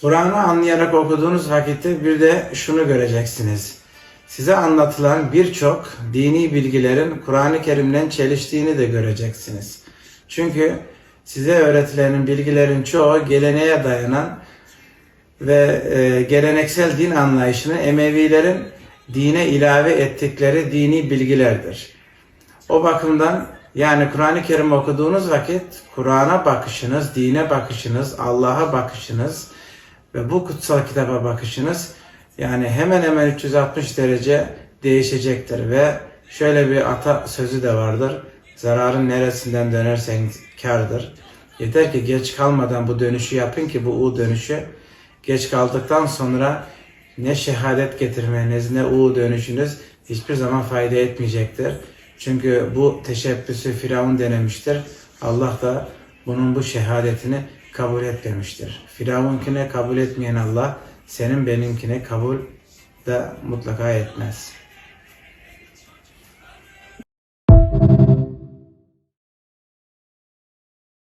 Kur'an'ı anlayarak okuduğunuz vakitte bir de şunu göreceksiniz. Size anlatılan birçok dini bilgilerin Kur'an-ı Kerim'le çeliştiğini de göreceksiniz. Çünkü size öğretilenin bilgilerin çoğu geleneğe dayanan ve e, geleneksel din anlayışını Emevilerin dine ilave ettikleri dini bilgilerdir. O bakımdan yani Kur'an-ı Kerim okuduğunuz vakit Kur'an'a bakışınız, dine bakışınız, Allah'a bakışınız ve bu kutsal kitaba bakışınız yani hemen hemen 360 derece değişecektir ve şöyle bir ata sözü de vardır. Zararın neresinden dönersen kardır. Yeter ki geç kalmadan bu dönüşü yapın ki bu U dönüşü geç kaldıktan sonra ne şehadet getirmeniz ne U dönüşünüz hiçbir zaman fayda etmeyecektir. Çünkü bu teşebbüsü Firavun denemiştir. Allah da bunun bu şehadetini kabul etmemiştir. Firavunkine kabul etmeyen Allah senin benimkine kabul da mutlaka etmez.